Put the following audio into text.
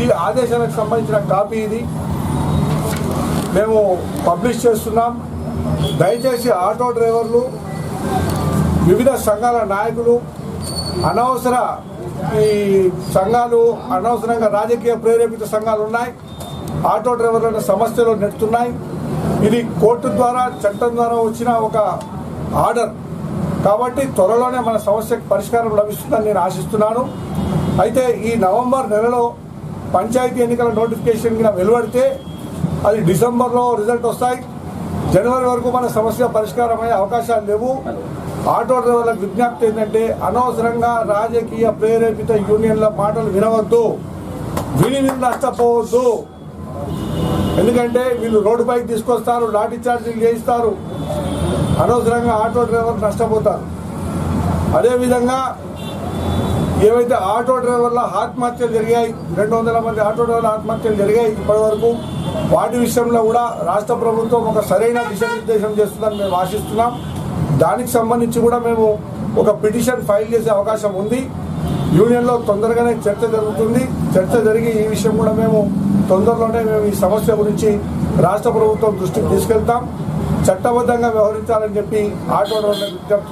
ఈ ఆదేశాలకు సంబంధించిన కాపీ ఇది. మేము పబ్లిష్ చేస్తున్నాం. దయచేసి ఆటో డ్రైవర్లు వివిధ సంఘాల నాయకులు అనవసర ఈ సంఘాలు అనవసరంగా రాజకీయ ప్రేరేపిత సంఘాలు ఉన్నాయి. ఆటో డ్రైవర్లను సమస్యలు నెడుతున్నాయి ఇది కోర్టు ద్వారా చట్టం ద్వారా వచ్చిన ఒక ఆర్డర్. కాబట్టి త్వరలోనే మన సమస్యకు పరిష్కారం లభిస్తుందని నేను ఆశిస్తున్నాను. అయితే ఈ నవంబర్ నెలలో పంచాయతీ ఎన్నికల నోటిఫికేషన్ కింద వెలువడితే అది డిసెంబర్లో రిజల్ట్ వస్తాయి. జనవరి వరకు మన సమస్య పరిష్కారమయ్యే అవకాశాలు లేవు. ఆటో డ్రైవర్లకు విజ్ఞప్తి ఏంటంటే అనవసరంగా రాజకీయ ప్రేరేపిత యూనియన్ల మాటలు వినవద్దు. విని విని నష్టపోవద్దు. ఎందుకంటే వీళ్ళు రోడ్డుపైకి తీసుకొస్తారు లాఠీ చార్జీలు చేయిస్తారు. అనవసరంగా ఆటో డ్రైవర్ నష్టపోతారు. అదేవిధంగా ఏవైతే ఆటో డ్రైవర్ల ఆత్మహత్యలు జరిగాయి రెండు వందల మంది ఆటో డ్రైవర్ల ఆత్మహత్యలు జరిగాయి ఇప్పటివరకు వాటి విషయంలో కూడా రాష్ట్ర ప్రభుత్వం ఒక సరైన దిశానిర్దేశం చేస్తుందని మేము ఆశిస్తున్నాం. దానికి సంబంధించి కూడా మేము ఒక పిటిషన్ ఫైల్ చేసే అవకాశం ఉంది. యూనియన్లో తొందరగానే చర్చ జరుగుతుంది. చర్చ జరిగి ఈ విషయం కూడా మేము తొందరలోనే మేము ఈ సమస్య గురించి రాష్ట్ర ప్రభుత్వం దృష్టికి తీసుకెళ్తాం. చట్టబద్ధంగా వ్యవహరించాలని చెప్పి ఆటో డ్రైవర్లకు విజ్ఞప్తి